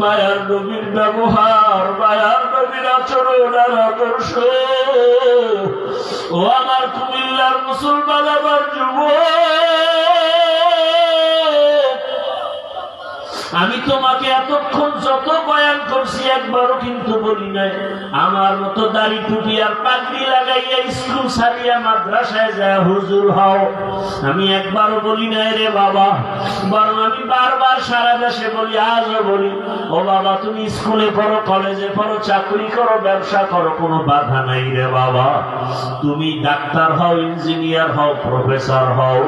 মায়ার নবীর ব্যবহার মায়ার নবীর আচরণ আর আদর্শ। ও আমার কুমিল্লার মুসলমান আমার যুবক। আমি তোমাকে এতক্ষণ যত বয়ান করছি একবারও কিন্তু বলি নাই। আমার মতো দাড়ি টুপি আর পাগড়ি লাগাইয়া স্কুল সারিয়া মাদ্রাসায় যায়, হুজুর হও। আমি একবারও বলি নাই রে বাবা। বরং আমি বারবার সারা দেশে বলি, আজও বলি, ও বাবা, তুমি স্কুলে পড়ো, কলেজে পড়ো, চাকরি করো, ব্যবসা করো, কোনো বাধা নাই রে বাবা। তুমি ডাক্তার হও, ইঞ্জিনিয়ার হও, প্রফেসর হও।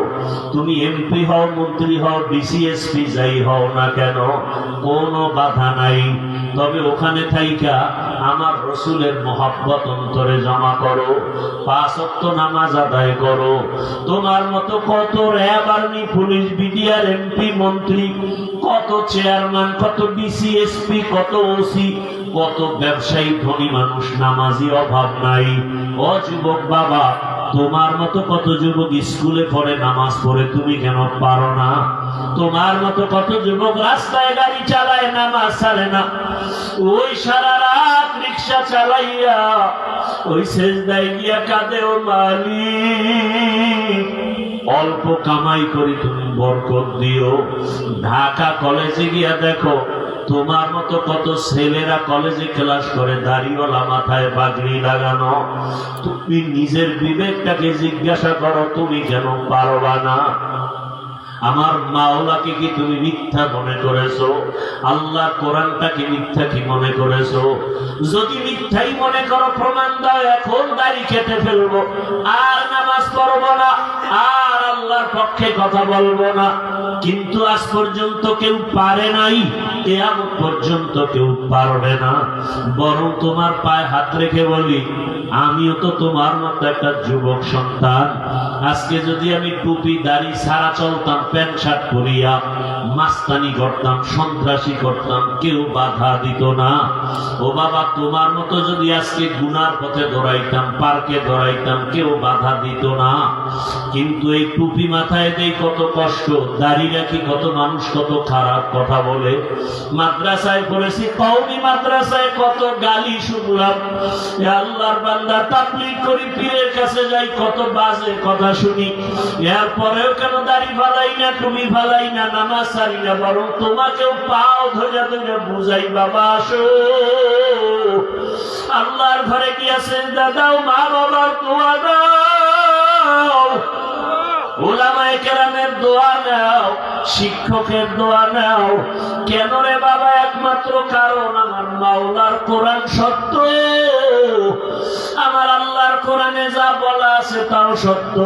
তুমি এমপি হও, মন্ত্রী হও ডিসিএসপি যাই হও না কেন কোনো বাধা নাই। তবে ওখানে থাইকা আমার রসুলের মহাব্বত অন্তরে জমা করো, পাঁচ নামাজ আদায় করো। তোমার মতো কত পুলিশ, বিডিআর, এমপি, মন্ত্রী, কত চেয়ারম্যান, কত ডিসিএসপি কত ওসি, কত ব্যবসায়ী, ধনী মানুষ, নামাজি অভাব নাই। ও যুবক বাবা তোমার মতো কত যুবক স্কুলে পড়ে, নামাজ পড়ে, তুমি কেন পারো না? তোমার মতো কত যুবক রাস্তায় গাড়ি চালায়, নামাজ ছাড়ে না। ওই সারা রাত রিক্সা চালাইয়া, ওই শেষদায় গিয়া কাঁদে, ও মালিক, অল্প কামাই করি, তুমি বরকত দিও। ঢাকা কলেজে গিয়া দেখো তোমার মতো কত ছেলেরা কলেজে ক্লাস করে, দাড়িওয়ালা মাথায় পাগড়ি লাগানো। তুমি নিজের বিবেকটাকে জিজ্ঞাসা করো, তুমি কেন পারবা না? আমার মাওলাকে কি তুমি মিথ্যা মনে করেছ? আল্লাহ কোরআনটাকে মিথ্যা কি মনে করেছ? যদি মিথ্যাই মনে করো, প্রমাণ দাও, এখন দাড়ি কেটে ফেলব। আর নামাজ পড়ব না, আর আল্লাহর পক্ষে কথা বলব না। কিন্তু আজ পর্যন্ত কেউ পারে নাই কেয়ামত পর্যন্ত কেউ পারবে না। বরং তোমার পায়ে হাত রেখে বলি আমিও তো তোমার মতো একটা যুবক সন্তান। আজকে যদি আমি টুপি, দাড়ি, সারা চলতাম, প্যান্ট, শার্ট পরিয়া, মাস্তানি করতাম, সন্ত্রাসী করতাম, কেউ বাধা দিত না। ও বাবা, তোমার মতো যদি আজকে গুনার পথে দৌড়াইতাম, পার্কে দৌড়াইতাম, কেউ বাধা দিত না। কিন্তু এই টুপি মাথায় দেই কত কষ্ট, দাড়ি রাখি কত মানুষ কত খারাপ কথা বলে। মাদ্রাসায় পড়েছি কৌমি মাদ্রাসায় কত গালি শুনলাম। আল্লাহর বান্দা তাবলিগ করি, পীরের কাছে যাই, কত বাজে কথা শুনি। এরপরেও কেন দাড়ি ফালাই না তুমি ফালাই না, নামাজ সারি না, বরং তোমাকেও পাও ধরে ধরে বুঝাই, বাবা, আসো। আল্লাহর ঘরে গিয়েছেন, দাদাও, মা বাবার দোয়া দাও। ওলামায়ে কেরামের দোয়া নাও, শিক্ষকের দোয়া নাও। কেন রে বাবা, একমাত্র কারণ আমার মাওলার কোরআন সত্য। আমার আল্লাহর কোরআনে যা বলা আছে তাও সত্য।